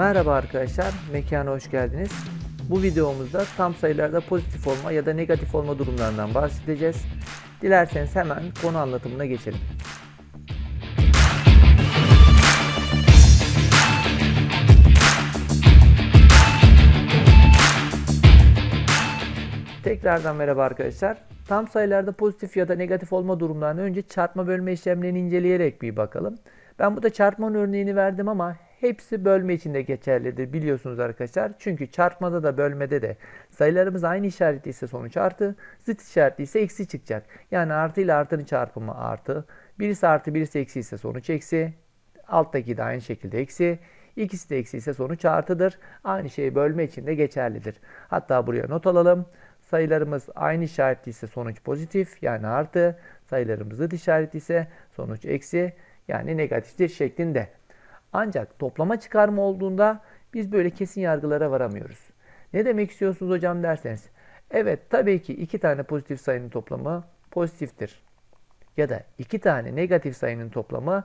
Merhaba arkadaşlar, mekana hoş geldiniz. Bu videomuzda tam sayılarda pozitif olma ya da negatif olma durumlarından bahsedeceğiz. Dilerseniz hemen konu anlatımına geçelim. Tekrardan merhaba arkadaşlar. Tam sayılarda pozitif ya da negatif olma durumlarını önce çarpma bölme işlemlerini inceleyerek bir bakalım. Ben burada çarpmanın örneğini verdim ama hepsi bölme için de geçerlidir biliyorsunuz arkadaşlar. Çünkü çarpmada da bölmede de sayılarımız aynı işaretli ise sonuç artı, zıt işaretli ise eksi çıkacak. Yani artı ile artının çarpımı artı, birisi artı birisi eksi ise sonuç eksi, alttaki de aynı şekilde eksi, İkisi de eksi ise sonuç artıdır. Aynı şey bölme için de geçerlidir. Hatta buraya not alalım. Sayılarımız aynı işaretli ise sonuç pozitif yani artı. Sayılarımız zıt işaretli ise sonuç eksi yani negatiftir şeklinde. Ancak toplama çıkarma olduğunda biz böyle kesin yargılara varamıyoruz. Ne demek istiyorsunuz hocam derseniz. Evet tabii ki iki tane pozitif sayının toplamı pozitiftir. Ya da iki tane negatif sayının toplamı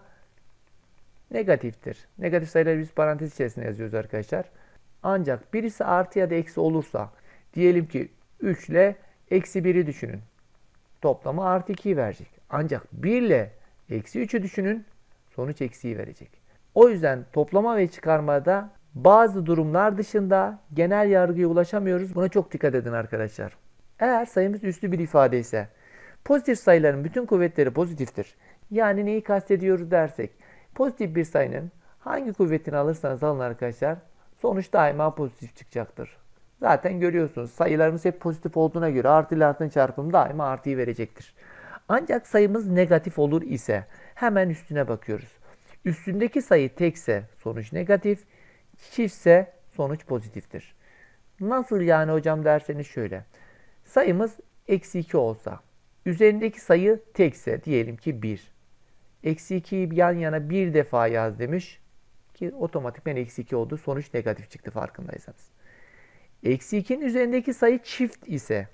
negatiftir. Negatif sayıları biz parantez içerisinde yazıyoruz arkadaşlar. Ancak birisi artı ya da eksi olursa diyelim ki 3 ile eksi 1'i düşünün. Toplamı artı 2'yi verecek. Ancak 1 ile eksi 3'ü düşünün. Sonuç eksiği verecek. O yüzden toplama ve çıkarmada bazı durumlar dışında genel yargıya ulaşamıyoruz. Buna çok dikkat edin arkadaşlar. Eğer sayımız üslü bir ifade ise pozitif sayıların bütün kuvvetleri pozitiftir. Yani neyi kastediyoruz dersek pozitif bir sayının hangi kuvvetini alırsanız alın arkadaşlar sonuç daima pozitif çıkacaktır. Zaten görüyorsunuz sayılarımız hep pozitif olduğuna göre artı ile artının çarpımı daima artıyı verecektir. Ancak sayımız negatif olur ise hemen üstüne bakıyoruz. Üstündeki sayı tekse sonuç negatif, çiftse sonuç pozitiftir. Nasıl yani hocam derseniz şöyle. Sayımız eksi 2 olsa, üzerindeki sayı tekse diyelim ki 1. Eksi 2'yi yan yana bir defa yaz demiş ki otomatikmen eksi 2 oldu. Sonuç negatif çıktı farkındaysanız. Eksi 2'nin üzerindeki sayı çift ise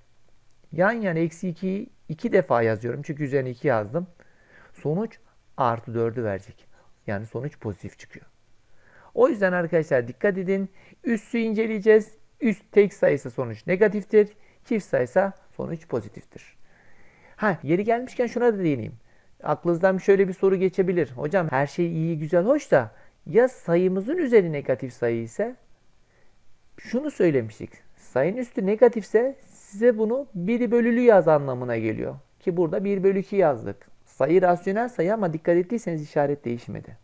yan yana eksi 2'yi 2 defa yazıyorum. Çünkü üzerine 2 yazdım. Sonuç artı 4'ü verecek. Yani sonuç pozitif çıkıyor. O yüzden arkadaşlar dikkat edin. Üssü inceleyeceğiz. Üst tek sayısı sonuç negatiftir. Çift sayısa sonuç pozitiftir. Ha yeri gelmişken şuna da değineyim. Aklınızdan şöyle bir soru geçebilir. Hocam her şey iyi güzel hoş da ya sayımızın üzeri negatif sayı ise şunu söylemiştik. Sayının üstü negatifse size bunu 1 bölülü yaz anlamına geliyor. Ki burada 1 bölü 2 yazdık. Sayı rasyonel sayı ama dikkat ettiyseniz işaret değişmedi.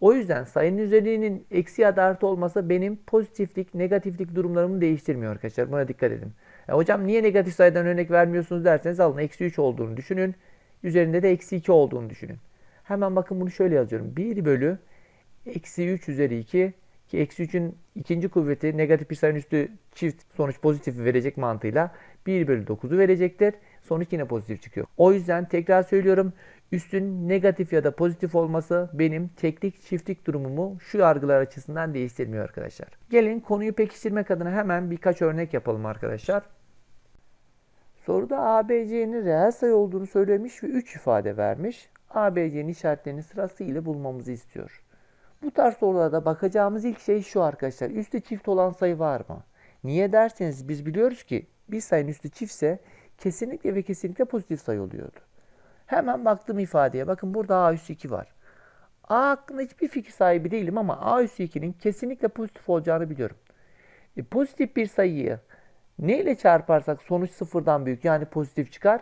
O yüzden sayının üzerinin eksi ya da artı olması benim pozitiflik, negatiflik durumlarımı değiştirmiyor arkadaşlar. Buna dikkat edin. E hocam niye negatif sayıdan örnek vermiyorsunuz derseniz alın eksi 3 olduğunu düşünün. Üzerinde de eksi 2 olduğunu düşünün. Hemen bakın bunu şöyle yazıyorum. 1 bölü eksi 3 üzeri 2 ki eksi 3'ün ikinci kuvveti negatif bir sayının üstü çift sonuç pozitifi verecek mantığıyla 1 bölü 9'u verecektir. Sonuç yine pozitif çıkıyor. O yüzden tekrar söylüyorum. Üstün negatif ya da pozitif olması benim teklik çiftlik durumumu şu yargılar açısından değiştirmiyor arkadaşlar. Gelin konuyu pekiştirmek adına hemen birkaç örnek yapalım arkadaşlar. Soruda ABC'nin reel sayı olduğunu söylemiş ve 3 ifade vermiş. ABC'nin işaretlerini sırasıyla bulmamızı istiyor. Bu tarz sorularda bakacağımız ilk şey şu arkadaşlar. Üstü çift olan sayı var mı? Niye derseniz biz biliyoruz ki bir sayının üstü çiftse kesinlikle ve kesinlikle pozitif sayı oluyordu. Hemen baktım ifadeye. Bakın burada A üstü 2 var. A hakkında hiçbir fikir sahibi değilim ama A üstü 2'nin kesinlikle pozitif olacağını biliyorum. E, pozitif bir sayıyı ne ile çarparsak sonuç sıfırdan büyük yani pozitif çıkar.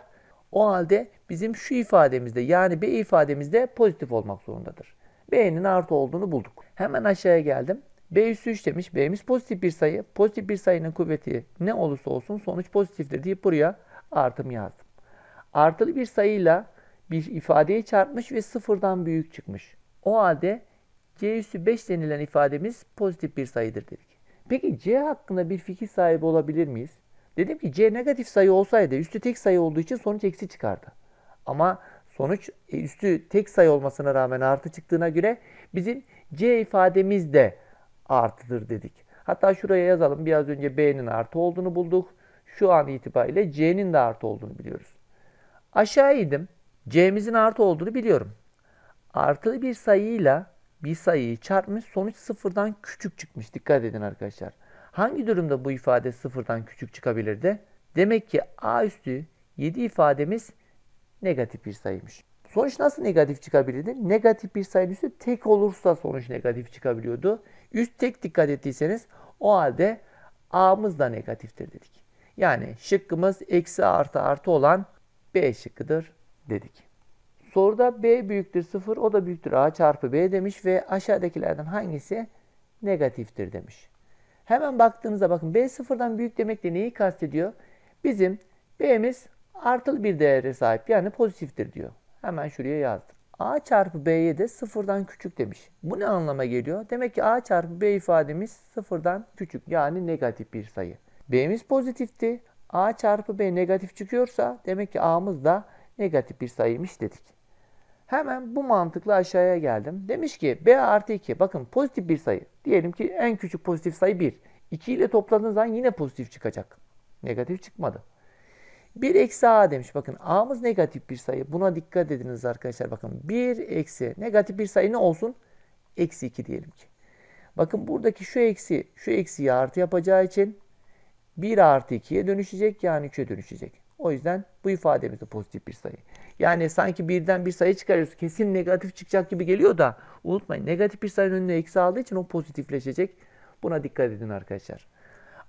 O halde bizim şu ifademizde yani B ifademizde pozitif olmak zorundadır. B'nin artı olduğunu bulduk. Hemen aşağıya geldim. B üssü 3 demiş. B'miz pozitif bir sayı. Pozitif bir sayının kuvveti ne olursa olsun sonuç pozitiftir deyip buraya artımı yazdım. Artılı bir sayıyla bir ifadeyi çarpmış ve sıfırdan büyük çıkmış. O halde C üssü 5 denilen ifademiz pozitif bir sayıdır dedik. Peki C hakkında bir fikir sahibi olabilir miyiz? Dedim ki C negatif sayı olsaydı üstü tek sayı olduğu için sonuç eksi çıkardı. Ama sonuç e, üstü tek sayı olmasına rağmen artı çıktığına göre bizim C ifademiz de artıdır dedik. Hatta şuraya yazalım. Biraz önce B'nin artı olduğunu bulduk. Şu an itibariyle C'nin de artı olduğunu biliyoruz. Aşağı indim. C'mizin artı olduğunu biliyorum. Artılı bir sayıyla bir sayıyı çarpmış sonuç sıfırdan küçük çıkmış. Dikkat edin arkadaşlar. Hangi durumda bu ifade sıfırdan küçük çıkabilirdi? Demek ki a üstü 7 ifademiz negatif bir sayıymış. Sonuç nasıl negatif çıkabilirdi? Negatif bir sayının üstü tek olursa sonuç negatif çıkabiliyordu. Üst tek dikkat ettiyseniz o halde a'mız da negatiftir dedik. Yani şıkkımız eksi artı artı olan B şıkkıdır dedik. Soruda B büyüktür 0, o da büyüktür A çarpı B demiş ve aşağıdakilerden hangisi negatiftir demiş. Hemen baktığınızda bakın B sıfırdan büyük demek de neyi kastediyor? Bizim B'miz artılı bir değere sahip yani pozitiftir diyor. Hemen şuraya yazdım. A çarpı B'ye de sıfırdan küçük demiş. Bu ne anlama geliyor? Demek ki A çarpı B ifademiz sıfırdan küçük yani negatif bir sayı. B'miz pozitifti. A çarpı B negatif çıkıyorsa demek ki A'mız da negatif bir sayıymış dedik. Hemen bu mantıkla aşağıya geldim. Demiş ki B artı 2 bakın pozitif bir sayı. Diyelim ki en küçük pozitif sayı 1. 2 ile topladığınız zaman yine pozitif çıkacak. Negatif çıkmadı. 1 eksi a demiş. Bakın a'mız negatif bir sayı. Buna dikkat ediniz arkadaşlar. Bakın 1 eksi negatif bir sayı ne olsun? Eksi 2 diyelim ki. Bakın buradaki şu eksi şu eksiyi artı yapacağı için 1 artı 2'ye dönüşecek yani 3'e dönüşecek. O yüzden bu ifademiz de pozitif bir sayı. Yani sanki birden bir sayı çıkarıyoruz. Kesin negatif çıkacak gibi geliyor da unutmayın negatif bir sayının önüne eksi aldığı için o pozitifleşecek. Buna dikkat edin arkadaşlar.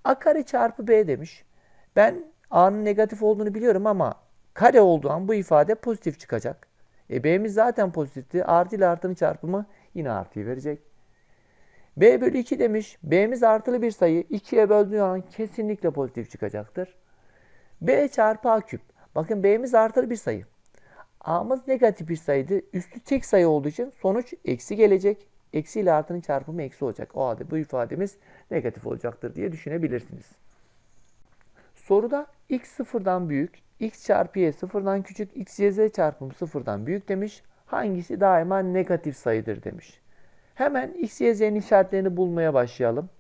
A kare çarpı B demiş. Ben A'nın negatif olduğunu biliyorum ama kare olduğu an bu ifade pozitif çıkacak. E B'miz zaten pozitifti. Artı ile artının çarpımı yine artıyı verecek. B bölü 2 demiş. B'miz artılı bir sayı. 2'ye böldüğü an kesinlikle pozitif çıkacaktır. B çarpı A küp. Bakın B'miz artılı bir sayı. A'mız negatif bir sayıydı. Üstü tek sayı olduğu için sonuç eksi gelecek. Eksi ile artının çarpımı eksi olacak. O halde bu ifademiz negatif olacaktır diye düşünebilirsiniz. Soruda x sıfırdan büyük, x çarpı y sıfırdan küçük, x, y, z çarpımı sıfırdan büyük demiş. Hangisi daima negatif sayıdır demiş. Hemen x, y, z'nin işaretlerini bulmaya başlayalım.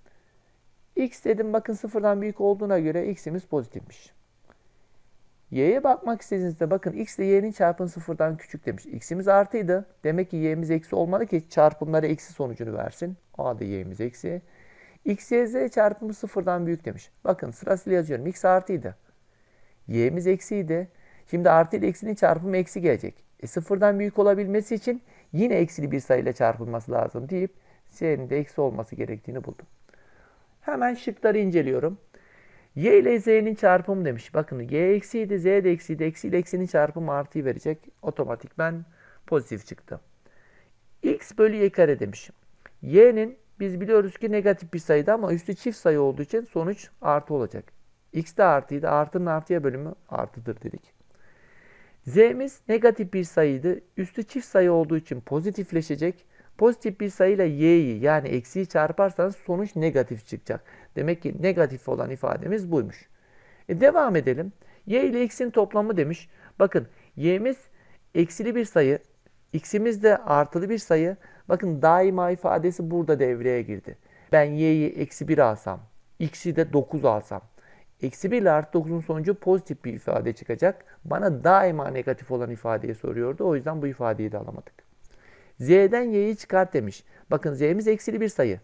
x dedim bakın sıfırdan büyük olduğuna göre x'imiz pozitifmiş. y'ye bakmak istediğinizde bakın x ile y'nin çarpımı sıfırdan küçük demiş. x'imiz artıydı. Demek ki y'miz eksi olmalı ki çarpımları eksi sonucunu versin. O halde y'miz eksi. X, Y, Z çarpımı sıfırdan büyük demiş. Bakın sırasıyla yazıyorum. X artıydı. Y'miz eksiydi. Şimdi artı ile eksinin çarpımı eksi gelecek. E sıfırdan büyük olabilmesi için yine eksili bir sayıyla çarpılması lazım deyip Z'nin de eksi olması gerektiğini buldum. Hemen şıkları inceliyorum. Y ile Z'nin çarpımı demiş. Bakın Y eksiydi, Z de eksiydi. Eksi ile eksinin çarpımı artıyı verecek. Otomatik ben pozitif çıktı. X bölü Y kare demiş. Y'nin biz biliyoruz ki negatif bir sayıydı ama üstü çift sayı olduğu için sonuç artı olacak. X de artıydı. Artının artıya bölümü artıdır dedik. Z'miz negatif bir sayıydı. Üstü çift sayı olduğu için pozitifleşecek. Pozitif bir sayıyla y'yi yani eksiyi çarparsanız sonuç negatif çıkacak. Demek ki negatif olan ifademiz buymuş. E devam edelim. Y ile x'in toplamı demiş. Bakın y'miz eksili bir sayı. X'imiz de artılı bir sayı. Bakın daima ifadesi burada devreye girdi. Ben y'yi eksi 1 alsam, x'i de 9 alsam. Eksi 1 ile artı 9'un sonucu pozitif bir ifade çıkacak. Bana daima negatif olan ifadeyi soruyordu. O yüzden bu ifadeyi de alamadık. Z'den y'yi çıkart demiş. Bakın z'miz eksili bir sayı.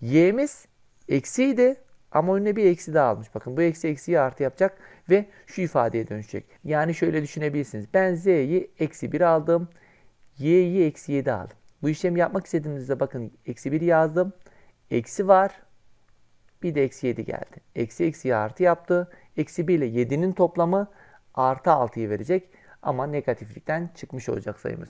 Y'miz eksiydi ama önüne bir eksi daha almış. Bakın bu eksi eksiyi artı yapacak ve şu ifadeye dönüşecek. Yani şöyle düşünebilirsiniz. Ben z'yi eksi 1 aldım. y'yi eksi 7 aldım. Bu işlemi yapmak istediğinizde bakın eksi 1 yazdım. Eksi var. Bir de eksi 7 geldi. Eksi eksiye artı yaptı. Eksi 1 ile 7'nin toplamı artı 6'yı verecek. Ama negatiflikten çıkmış olacak sayımız.